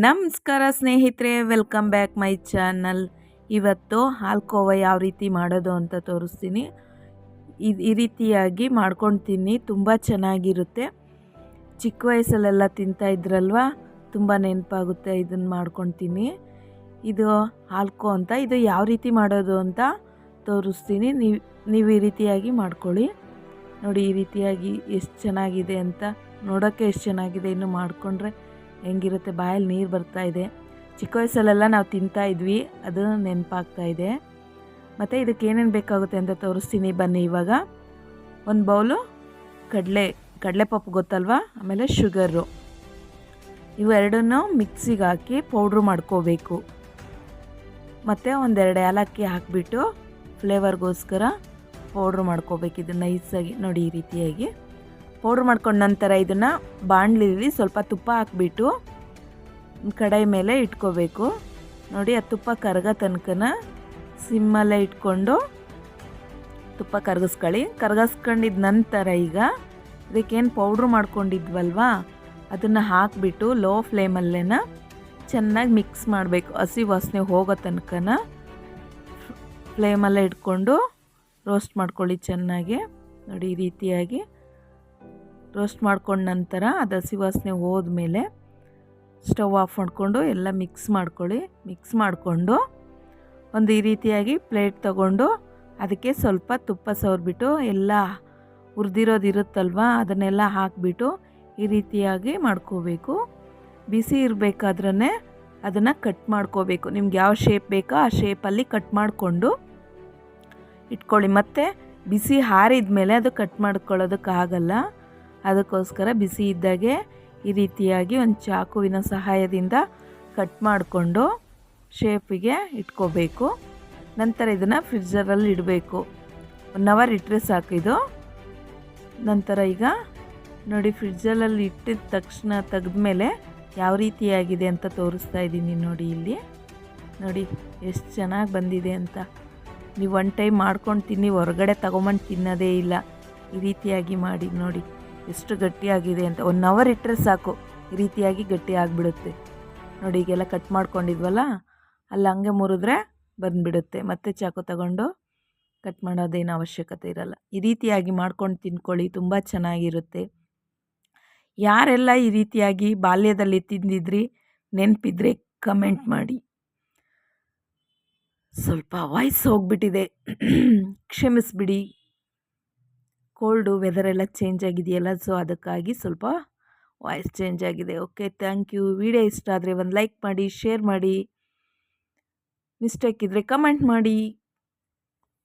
ನಮಸ್ಕಾರ ಸ್ನೇಹಿತರೆ welcome back my channel ಇವತ್ತು ಹಾಲ್ಕೋವ ಯಾವ ರೀತಿ ಮಾಡೋದು ಅಂತ ತೋರಿಸ್ತೀನಿ. ಈ ರೀತಿಯಾಗಿ ಮಾಡ್ಕೊಂಡು ತಿನ್ನಿ ತುಂಬ ಚೆನ್ನಾಗಿರುತ್ತೆ. ಚಿಕ್ಕ ವಯಸ್ಸಲ್ಲೆಲ್ಲ ತಿಂತಾ ಇದ್ರಲ್ವ, ತುಂಬ ನೆನಪಾಗುತ್ತೆ ಇದನ್ನು ಮಾಡ್ಕೊಂಡು ತಿನ್ನಿ ಇದು ಹಾಲ್ಕೋ ಅಂತ, ಇದು ಯಾವ ರೀತಿ ಮಾಡೋದು ಅಂತ ತೋರಿಸ್ತೀನಿ. ನೀವು ನೀವು ಈ ರೀತಿಯಾಗಿ ಮಾಡ್ಕೊಳ್ಳಿ. ನೋಡಿ, ಈ ರೀತಿಯಾಗಿ ಎಷ್ಟು ಚೆನ್ನಾಗಿದೆ ಅಂತ ನೋಡೋಕ್ಕೆ ಎಷ್ಟು ಚೆನ್ನಾಗಿದೆ, ಇನ್ನು ಮಾಡಿಕೊಂಡ್ರೆ ಹೆಂಗಿರುತ್ತೆ, ಬಾಯಲ್ಲಿ ನೀರು ಬರ್ತಾ ಇದೆ. ಚಿಕ್ಕ ವಯಸ್ಸಲ್ಲೆಲ್ಲ ನಾವು ತಿಂತಾ ಇದ್ವಿ, ಅದು ನೆನಪಾಗ್ತಾ ಇದೆ. ಮತ್ತು ಇದಕ್ಕೆ ಏನೇನು ಬೇಕಾಗುತ್ತೆ ಅಂತ ತೋರಿಸ್ತೀನಿ, ಬನ್ನಿ ಇವಾಗ. ಒಂದು ಬೌಲು ಕಡಲೆ ಕಡಲೆ ಪಪ್ಪು ಗೊತ್ತಲ್ವಾ? ಆಮೇಲೆ ಶುಗರು. ಇವೆರಡನ್ನೂ ಮಿಕ್ಸಿಗೆ ಹಾಕಿ ಪೌಡ್ರು ಮಾಡ್ಕೋಬೇಕು. ಮತ್ತು ಒಂದೆರಡು ಏಲಕ್ಕಿ ಹಾಕಿಬಿಟ್ಟು ಫ್ಲೇವರ್ಗೋಸ್ಕರ ಪೌಡ್ರ್ ಮಾಡ್ಕೋಬೇಕು, ಇದು ನೈಸಾಗಿ, ನೋಡಿ ಈ ರೀತಿಯಾಗಿ. ಪೌಡ್ರ್ ಮಾಡ್ಕೊಂಡ ನಂತರ ಇದನ್ನು ಬಾಣಲಿಲಿ ಸ್ವಲ್ಪ ತುಪ್ಪ ಹಾಕ್ಬಿಟ್ಟು ಕಡಾಯಿ ಮೇಲೆ ಇಟ್ಕೋಬೇಕು. ನೋಡಿ, ಆ ತುಪ್ಪ ಕರಗ ತನಕನ ಸಿಮ್ಮಲ್ಲೇ ಇಟ್ಕೊಂಡು ತುಪ್ಪ ಕರಗಿಸ್ಕೊಳ್ಳಿ. ಕರಗಿಸ್ಕೊಂಡಿದ ನಂತರ ಈಗ ಇದಕ್ಕೇನು ಪೌಡ್ರ್ ಮಾಡ್ಕೊಂಡಿದ್ವಲ್ವಾ, ಅದನ್ನು ಹಾಕಿಬಿಟ್ಟು ಲೋ ಫ್ಲೇಮಲ್ಲೇನ ಚೆನ್ನಾಗಿ ಮಿಕ್ಸ್ ಮಾಡಬೇಕು. ಹಸಿ ವಾಸನೆ ಹೋಗೋ ತನಕನ ಫ್ಲೇಮಲ್ಲೇ ಇಟ್ಕೊಂಡು ರೋಸ್ಟ್ ಮಾಡ್ಕೊಳ್ಳಿ ಚೆನ್ನಾಗಿ. ನೋಡಿ, ಈ ರೀತಿಯಾಗಿ ರೋಸ್ಟ್ ಮಾಡ್ಕೊಂಡ ನಂತರ ಅದು ಹಸಿ ವಾಸನೆ ಹೋದ್ಮೇಲೆ ಸ್ಟವ್ ಆಫ್ ಮಾಡಿಕೊಂಡು ಎಲ್ಲ ಮಿಕ್ಸ್ ಮಾಡ್ಕೊಳ್ಳಿ. ಮಿಕ್ಸ್ ಮಾಡಿಕೊಂಡು ಒಂದು ಈ ರೀತಿಯಾಗಿ ಪ್ಲೇಟ್ ತಗೊಂಡು ಅದಕ್ಕೆ ಸ್ವಲ್ಪ ತುಪ್ಪ ಸವರ್ಬಿಟ್ಟು ಎಲ್ಲ ಹುರಿದಿರೋದು ಇರುತ್ತಲ್ವ ಅದನ್ನೆಲ್ಲ ಹಾಕಿಬಿಟ್ಟು ಈ ರೀತಿಯಾಗಿ ಮಾಡ್ಕೋಬೇಕು. ಬಿಸಿ ಇರಬೇಕಾದ್ರೇ ಅದನ್ನು ಕಟ್ ಮಾಡ್ಕೋಬೇಕು. ನಿಮ್ಗೆ ಯಾವ ಶೇಪ್ ಬೇಕೋ ಆ ಶೇಪಲ್ಲಿ ಕಟ್ ಮಾಡಿಕೊಂಡು ಇಟ್ಕೊಳ್ಳಿ. ಮತ್ತು ಬಿಸಿ ಹಾರಿದ ಮೇಲೆ ಅದು ಕಟ್ ಮಾಡ್ಕೊಳ್ಳೋದಕ್ಕಾಗಲ್ಲ. ಅದಕ್ಕೋಸ್ಕರ ಬಿಸಿ ಇದ್ದಾಗೆ ಈ ರೀತಿಯಾಗಿ ಒಂದು ಚಾಕುವಿನ ಸಹಾಯದಿಂದ ಕಟ್ ಮಾಡಿಕೊಂಡು ಶೇಪಿಗೆ ಇಟ್ಕೋಬೇಕು. ನಂತರ ಇದನ್ನು ಫ್ರಿಜ್ಜರಲ್ಲಿ ಇಡಬೇಕು. ಒನ್ ಅವರ್ ಇಟ್ಟರೆ ಸಾಕು ಇದು. ನಂತರ ಈಗ ನೋಡಿ ಫ್ರಿಜ್ಜಲ್ಲಿ ಇಟ್ಟಿದ ತಕ್ಷಣ ತೆಗೆದ ಮೇಲೆ ಯಾವ ರೀತಿಯಾಗಿದೆ ಅಂತ ತೋರಿಸ್ತಾ ಇದ್ದೀನಿ ನೋಡಿ ಇಲ್ಲಿ. ನೋಡಿ, ಎಷ್ಟು ಚೆನ್ನಾಗಿ ಬಂದಿದೆ ಅಂತ. ನೀವು ಒನ್ ಟೈಮ್ ಮಾಡ್ಕೊಂಡು ತಿನ್ನಿ, ಹೊರಗಡೆ ತಗೊಂಬಂದು ತಿನ್ನೋದೇ ಇಲ್ಲ. ಈ ರೀತಿಯಾಗಿ ಮಾಡಿ ನೋಡಿ. ಎಷ್ಟು ಗಟ್ಟಿಯಾಗಿದೆ ಅಂತ ಒನ್ ಅವರ್ ಇಟ್ಟರೆ ಸಾಕು. ಈ ರೀತಿಯಾಗಿ ಗಟ್ಟಿ ಆಗಿಬಿಡುತ್ತೆ. ನೋಡಿ, ಈಗೆಲ್ಲ ಕಟ್ ಮಾಡ್ಕೊಂಡಿದ್ವಲ್ಲ? ಅಲ್ಲಿ, ಹಂಗೆ ಮುರಿದ್ರೆ ಬಂದುಬಿಡುತ್ತೆ. ಮತ್ತೆ ಚಾಕು ತಗೊಂಡು ಕಟ್ ಮಾಡೋದೇನು ಅವಶ್ಯಕತೆ ಇರಲ್ಲ. ಈ ರೀತಿಯಾಗಿ ಮಾಡ್ಕೊಂಡು ತಿನ್ಕೊಳ್ಳಿ ತುಂಬ ಚೆನ್ನಾಗಿರುತ್ತೆ. ಯಾರೆಲ್ಲ ಈ ರೀತಿಯಾಗಿ ಬಾಲ್ಯದಲ್ಲಿ ತಿಂದಿದ್ರಿ, ನೆನಪಿದ್ರೆ ಕಮೆಂಟ್ ಮಾಡಿ. ಸ್ವಲ್ಪ ವಾಯ್ಸ್ ಹೋಗ್ಬಿಟ್ಟಿದೆ. ಕ್ಷಮಿಸ್ಬಿಡಿ. ಕೋಲ್ಡು ವೆದರೆಲ್ಲ ಚೇಂಜ್ ಆಗಿದೆಯಲ್ಲ ಸೊ ಅದಕ್ಕಾಗಿ ಸ್ವಲ್ಪ ವಾಯ್ಸ್ ಚೇಂಜ್ ಆಗಿದೆ. ಓಕೆ ಥ್ಯಾಂಕ್ ಯು ವಿಡಿಯೋ ಇಷ್ಟ ಆದರೆ ಒಂದು ಲೈಕ್ ಮಾಡಿ ಶೇರ್ ಮಾಡಿ. ಮಿಸ್ಟೇಕ್ ಇದ್ದರೆ ಕಮೆಂಟ್ ಮಾಡಿ.